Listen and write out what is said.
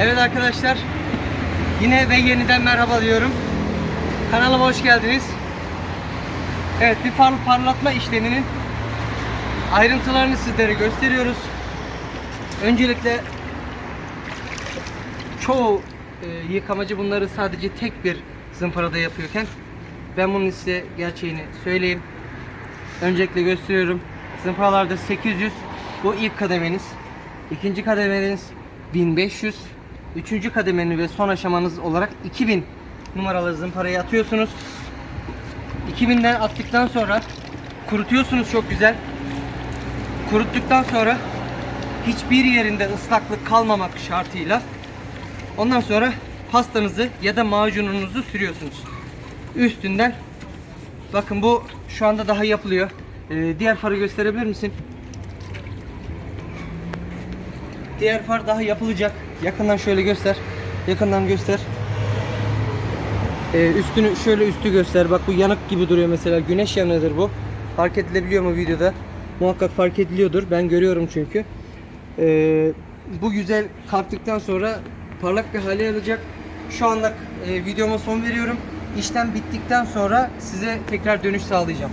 Evet arkadaşlar. Yine ve yeniden merhaba diyorum. Kanalıma hoş geldiniz. Evet bir far parlatma işleminin ayrıntılarını sizlere gösteriyoruz. Öncelikle çoğu e, yıkamacı bunları sadece tek bir zımparada yapıyorken ben bunun size gerçeğini söyleyeyim. Öncelikle gösteriyorum. Zımparalarda 800 bu ilk kademeniz. İkinci kademeniz 1500. Üçüncü kademeni ve son aşamanız olarak 2000 numaralı zımparayı atıyorsunuz. 2000'den attıktan sonra kurutuyorsunuz çok güzel. Kuruttuktan sonra hiçbir yerinde ıslaklık kalmamak şartıyla ondan sonra pastanızı ya da macununuzu sürüyorsunuz. Üstünden bakın bu şu anda daha yapılıyor. Ee, diğer farı gösterebilir misin? Diğer far daha yapılacak. Yakından şöyle göster. Yakından göster. Ee, üstünü şöyle üstü göster. Bak bu yanık gibi duruyor mesela. Güneş yanığıdır bu. Fark edilebiliyor mu videoda? Muhakkak fark ediliyordur. Ben görüyorum çünkü. Ee, bu güzel kalktıktan sonra parlak bir hale alacak. Şu anda e, videoma son veriyorum. İşlem bittikten sonra size tekrar dönüş sağlayacağım.